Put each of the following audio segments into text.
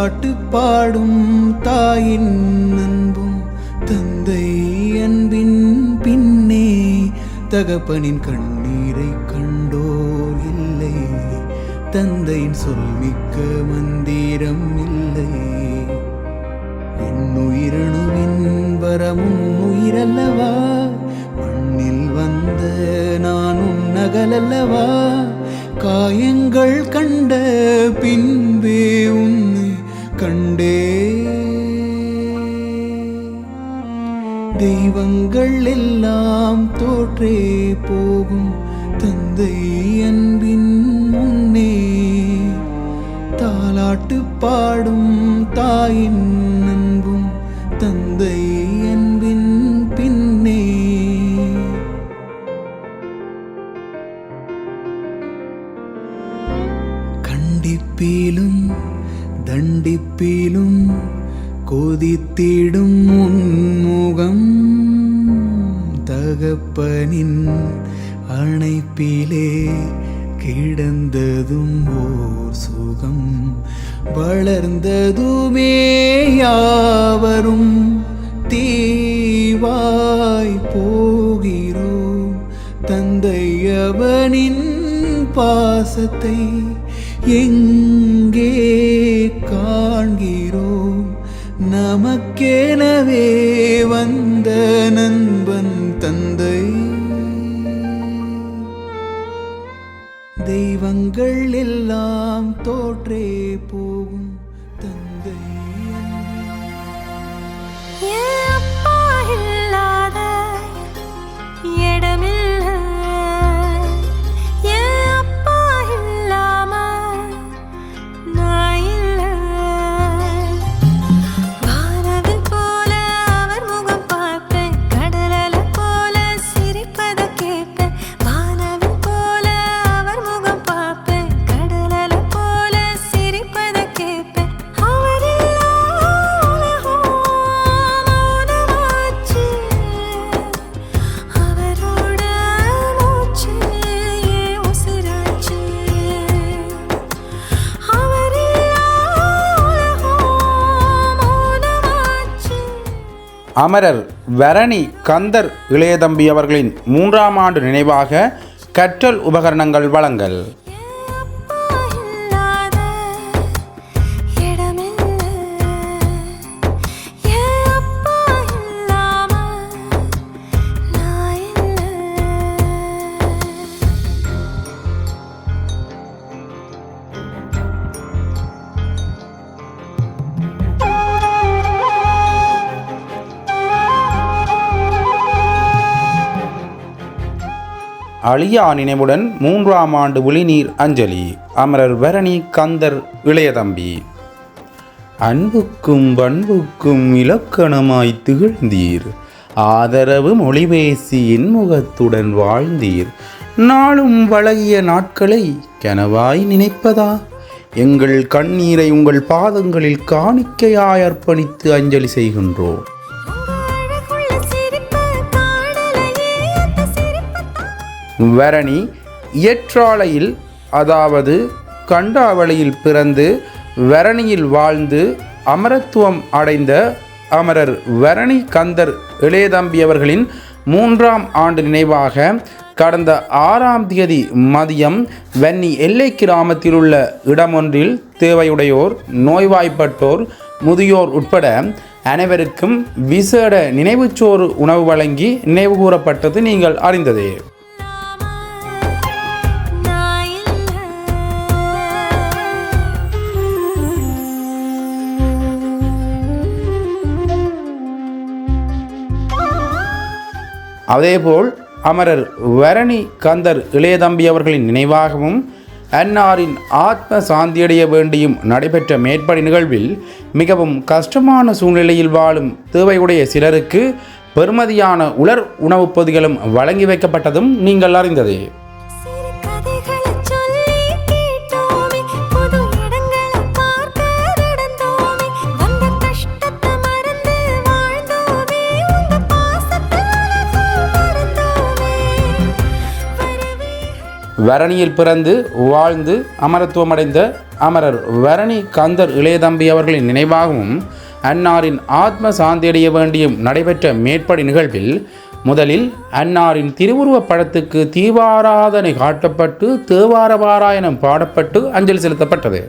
பாட்டு பாடும் தாயின் அன்பும் தந்தை அன்பின் பின்னே தகப்பனின் கண்ணீரை கண்டோர் இல்லை தந்தையின் சொல்மிக்க மந்திரம் இல்லை. என்னுயிரணுவின் வரமும் உயிரல்லவா? மண்ணில் வந்த நானும் நகலல்லவா? காயங்கள் கண்ட பின்பே கண்டே. தெய்வங்கள் எல்லாம் தோற்றே போகும் தந்தை அன்பின் முன்னே. தாலாட்டு பாடும் தாயின் தண்டிப்பீலும் கொதித்திடும் உன்முகம். தகப்பனின் அணைப்பிலே கிடந்ததும் ஓர் சுகம். வளர்ந்ததுமே யாவரும் தீவாய் போகிறோம் தந்தையவனின் பாசத்தை எங்கே காண்கிறோம். நமக்கேனவே வந்த நண்பன் தந்தை. தெய்வங்கள் எல்லாம் தோற்றே போகும். அமரர் வரணி கந்தர் இளையதம்பி அவர்களின் மூன்றாம் ஆண்டு நினைவாக கற்றல் உபகரணங்கள் வழங்கல். அழியா நினைவுடன் மூன்றாம் ஆண்டு விழிநீர் அஞ்சலி. அமரர் வரணி கந்தர் இளையதம்பி அன்புக்கும் பண்புக்கும் இலக்கணமாய் திகழ்ந்தீர். ஆதரவு மொழிபேசி இன்முகத்துடன் வாழ்ந்தீர். நாளும் வழகிய நாட்களை கனவாய் நினைப்பதா? எங்கள் கண்ணீரை உங்கள் பாதங்களில் காணிக்கையாய் அர்ப்பணித்து அஞ்சலி செய்கின்றோம். வரணி இயற்றாலையில் அதாவது கண்டாவளியில் பிறந்து வரணியில் வாழ்ந்து அமரத்துவம் அடைந்த அமரர் வரணி கந்தர் இளையதம்பி அவர்களின் மூன்றாம் ஆண்டு நினைவாக கடந்த ஆறாம் தேதி மதியம் வன்னி எல்லை கிராமத்தில் உள்ள இடமொன்றில் தேவையுடையோர் நோய்வாய்ப்பட்டோர் முதியோர் உட்பட அனைவருக்கும் விசேட நினைவுச்சோறு உணவு வழங்கி நினைவு கூறப்பட்டது நீங்கள் அறிந்ததே. அதேபோல் அமரர் வரணி கந்தர் இளையதம்பி அவர்களின் நினைவாகவும் அன்னாரின் ஆத்ம சாந்தியடைய வேண்டியும் நடைபெற்ற மேற்படி நிகழ்வில் மிகவும் கஷ்டமான சூழ்நிலையில் வாழும் தேவையுடைய சிலருக்கு பெறுமதியான உலர் உணவுப் பொதிகளும் வழங்கி வைக்கப்பட்டதும் நீங்கள் அறிந்ததே. வரணியில் பிறந்து வாழ்ந்து அமரத்துவமடைந்த அமரர் வரணி கந்தர் இளையதம்பி அவர்களின் நினைவாகவும் அன்னாரின் ஆத்ம சாந்தியடைய வேண்டியும் நடைபெற்ற மேற்படி நிகழ்வில் முதலில் அன்னாரின் திருவுருவப் படத்துக்கு தீவாராதனை காட்டப்பட்டு தேவாரபாராயணம் பாடப்பட்டு அஞ்சலி செலுத்தப்பட்டது.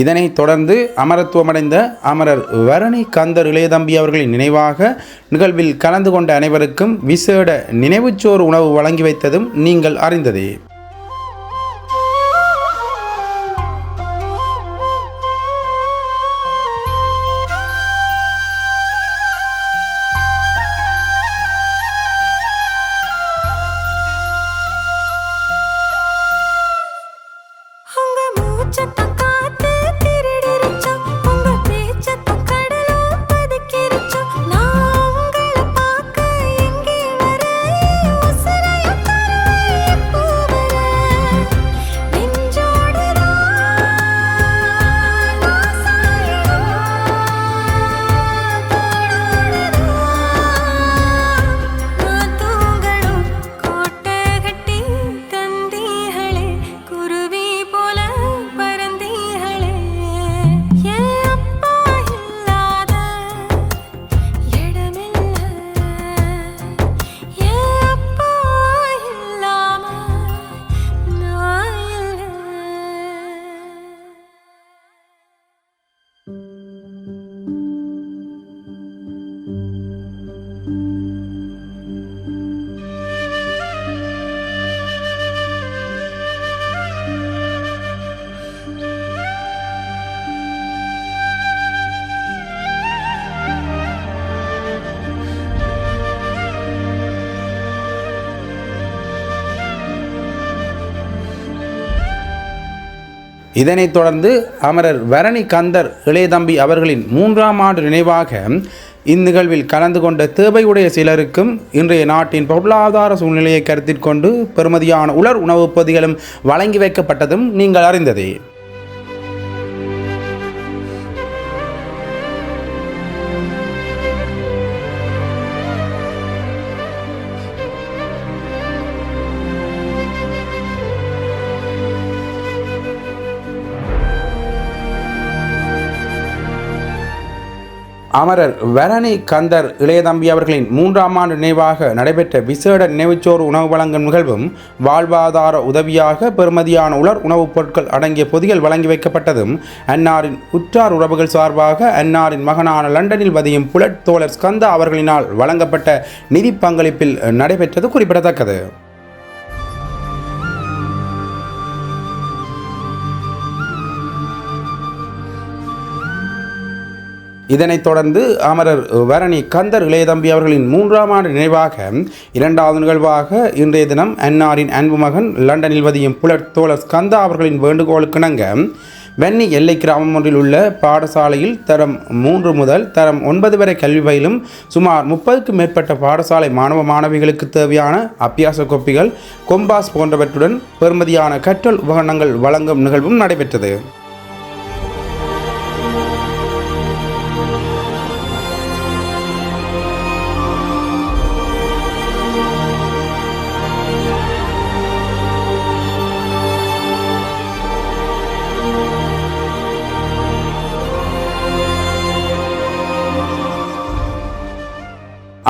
இதனைத் தொடர்ந்து அமரத்துவமடைந்த அமரர் வரணி கந்தர் இளையதம்பி அவர்களின் நினைவாக நிகழ்வில் கலந்து கொண்ட அனைவருக்கும் விசேட நினைவுச்சோறு உணவு வழங்கி வைத்ததும் நீங்கள் அறிந்ததே. இதனைத் தொடர்ந்து அமரர் வரணி கந்தர் இளையதம்பி அவர்களின் மூன்றாம் ஆண்டு நினைவாக இந்நிகழ்வில் கலந்து கொண்ட தேவையுடைய சிலருக்கும் இன்றைய நாட்டின் பொருளாதார சூழ்நிலையை கருத்தில் கொண்டு பெறுமதியான உலர் உணவுப் பொதிகளும் வழங்கி வைக்கப்பட்டதும் நீங்கள் அறிந்ததே. அமரர் வரணி கந்தர் இளையதம்பி அவர்களின் மூன்றாம் ஆண்டு நினைவாக நடைபெற்ற விசேட நினைவுச்சோறு உணவு வழங்கும் நிகழ்வும் வாழ்வாதார உதவியாக பெறுமதியான உலர் உணவுப் பொருட்கள் அடங்கிய பொதிகள் வழங்கி வைக்கப்பட்டதும் அன்னாரின் உற்றார் உறவுகள் சார்பாக அன்னாரின் மகனான லண்டனில் வதியும் புலட் தோழர் ஸ்கந்தா அவர்களினால் வழங்கப்பட்ட நிதி பங்களிப்பில் நடைபெற்றது குறிப்பிடத்தக்கது. இதனைத் தொடர்ந்து அமரர் வரணி கந்தர் இளையதம்பி அவர்களின் மூன்றாம் ஆண்டு நினைவாக இரண்டாவது நிகழ்வாக இன்றைய தினம் அன்னாரின் அன்பு மகன் லண்டனில் வதியும் புலட் தோழர் ஸ்கந்தா அவர்களின் வேண்டுகோளுக்கிணங்க வெண்ணி எல்லை கிராமம் ஒன்றில் உள்ள பாடசாலையில் தரம் மூன்று முதல் தரம் ஒன்பது வரை கல்வி பயிலும் சுமார் முப்பதுக்கும் மேற்பட்ட பாடசாலை மாணவ மாணவிகளுக்கு தேவையான அபியாச கோப்பிகள் கொம்பாஸ் போன்றவற்றுடன் பெறுமதியான கற்றல் உபகரணங்கள் வழங்கும் நிகழ்வும் நடைபெற்றது.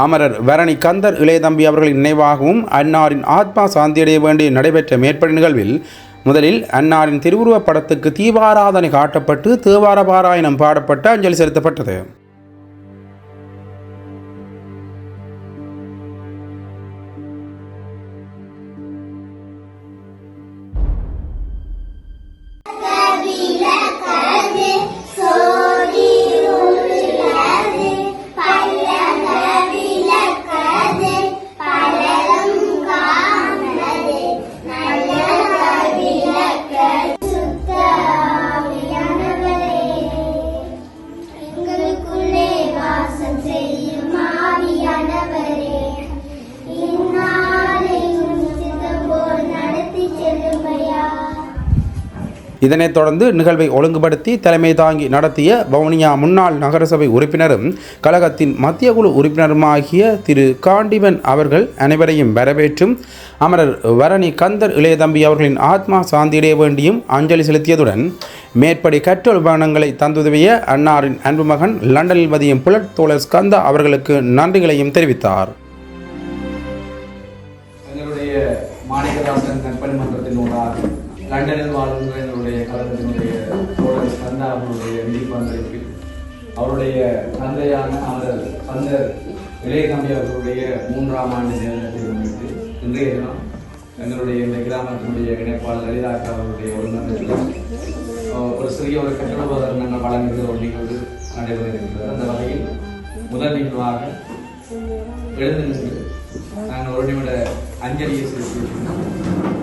அமரர் வரணி கந்தர் இளையதம்பி அவர்களின் நினைவாகவும் அன்னாரின் ஆத்மா சாந்தியடைய வேண்டிய நடைபெற்ற மேற்படி நிகழ்வில் முதலில் அன்னாரின் திருவுருவப் படத்துக்கு தீபாராதனை காட்டப்பட்டு தேவார பாராயணம் பாடப்பட்டு அஞ்சலி செலுத்தப்பட்டது. இதனைத் தொடர்ந்து நிகழ்வை ஒழுங்குபடுத்தி தலைமை தாங்கி நடத்திய வவுனியா முன்னாள் நகரசபை உறுப்பினரும் கழகத்தின் மத்திய குழு உறுப்பினருமாகிய திரு காண்டிவன் அவர்கள் அனைவரையும் வரவேற்றும் அமரர் வரணி கந்தர் இளையதம்பி அவர்களின் ஆத்மா சாந்தியடைய வேண்டியும் அஞ்சலி செலுத்தியதுடன் மேற்படி கற்றல் உபகரணங்களை தந்துதவிய அன்னாரின் அன்பு மகன் லண்டனில் மதியம் புலட் தோழர் ஸ்கந்தா அவர்களுக்கு நன்றிகளையும் தெரிவித்தார். எங்களுடைய கற்பனை மன்றத்தின் லண்டனில் வாழ்கின்ற அவருடைய ஸ்கந்தா அவருடைய தந்தையான அமரர் சந்தர் இளையதம்பி அவர்களுடைய மூன்றாம் ஆண்டு நிறுவனத்தை முன்னிட்டு இன்றைய தினம் எங்களுடைய இந்த கிராமத்தினுடைய இணைப்பாளர் லலிதாக்கா அவருடைய ஒருங்கிணைப்பில் ஒரு சிறிய ஒரு கட்டண உபகரணங்கள் வழங்குகிற ஒரு நிகழ்வு நடைபெற இருக்கிறது அந்த வகையில் முதல் நிகழ்வாக எழுந்து நின்று நாங்கள் ஒரு நிமிட அஞ்சலியை செலுத்தியிருக்கிறோம்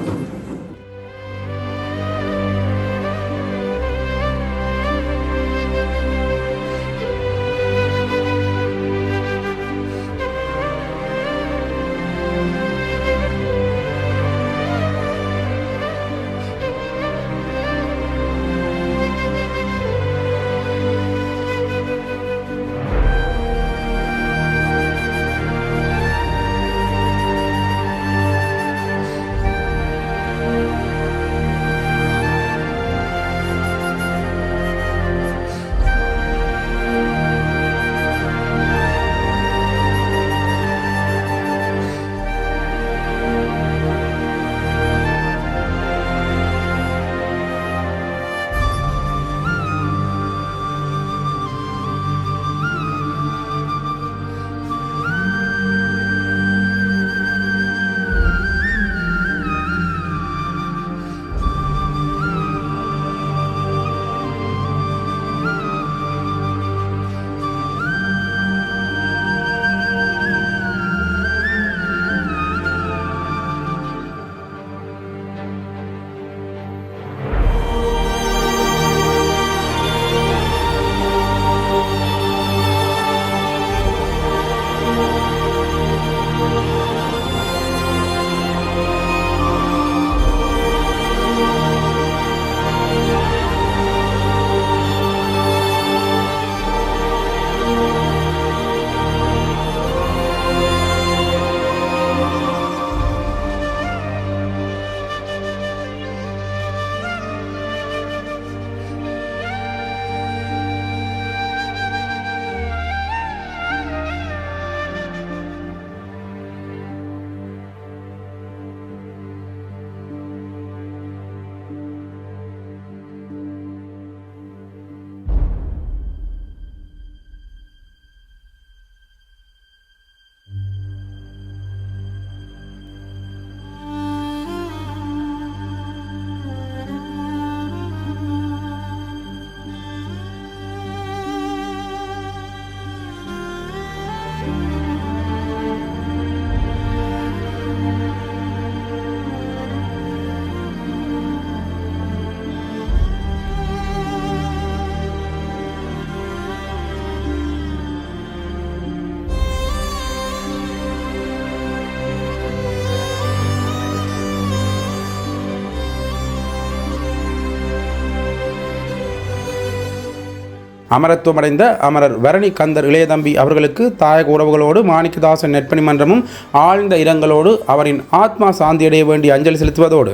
அமரத்துவமடைந்த அமரர் வரணி கந்தர் இளையதம்பி அவர்களுக்கு தாயக உறவுகளோடு மாணிக்கதாசன் நெற்பணி மன்றமும் ஆழ்ந்த இரங்கலோடு அவரின் ஆத்மா சாந்தியடைய வேண்டிய அஞ்சலி செலுத்துவதோடு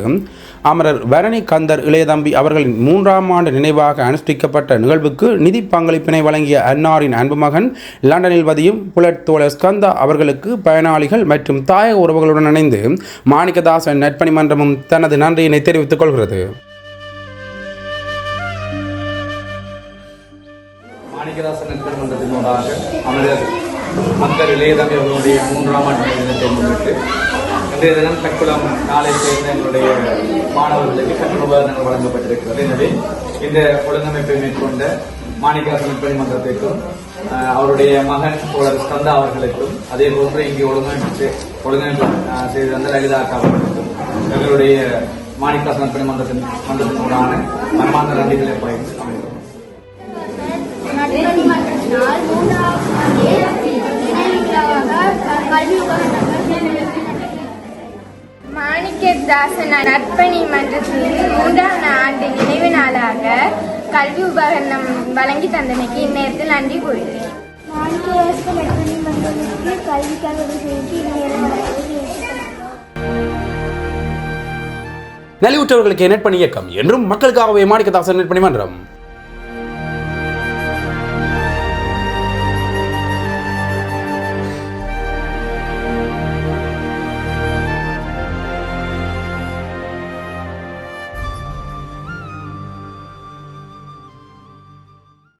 அமரர் வரணி கந்தர் இளையதம்பி அவர்களின் மூன்றாம் ஆண்டு நினைவாக அனுஷ்டிக்கப்பட்ட நிகழ்வுக்கு நிதி பங்களிப்பினை வழங்கிய அன்னாரின் அன்பு மகன் லண்டனில் வதியும் புலட் தோழர் ஸ்கந்தா அவர்களுக்கு பயனாளிகள் மற்றும் தாயக உறவுகளுடன் இணைந்து மாணிக்கதாசன் நெற்பணி மன்றமும் தனது நன்றியினை தெரிவித்துக் கொள்கிறது. மாணிக்கதாசன் நண்பர் மன்றத்தின் மூலமாக அமரர் மக்கள் இளையதம்பி அவர்களுடைய மூன்றாம் ஆண்டு தினத்தை முன்னிட்டு இன்றைய தினம் தக்குளம் நாளை சேர்ந்த எங்களுடைய மாணவர்களுக்கு கற்றல் உபகரணங்கள் வழங்கப்பட்டிருக்கிறது எனவே இந்த ஒழுங்கமைப்பை மேற்கொண்ட மாணிக்கதாசன் நண்பணி அவருடைய மகன் தோழர் ஸ்கந்தா அவர்களுக்கும் அதே போன்று இங்கே ஒழுங்கமைப்பு ஒழுங்கமைப்பு செய்து வந்த லலிதா அவர்களுக்கும் எங்களுடைய மாணிக்காசன் நண்பணி மன்றத்தின் மன்றத்தினூடான மனமார்ந்த நன்றிகளை பகிர்ந்து அமைகிறோம் கல்வி மாணிக்கதாசன் நற்பணி மன்றத்தின் மூன்றாம் ஆண்டு நினைவு நாளாக கல்வி உபகரணம் வழங்கி தந்தமைக்கு இந்நேரத்தில் நன்றி கூறுகிறேன் மாணிக்கவாசக நற்பணி மன்றத்திற்கு கல்விக்காக நலிவுற்றவர்களுக்கு நெற்பணி இயக்கம். என்றும் மக்களுக்காகவே மாணிக்கதாசன் நெற்பணி மன்றம்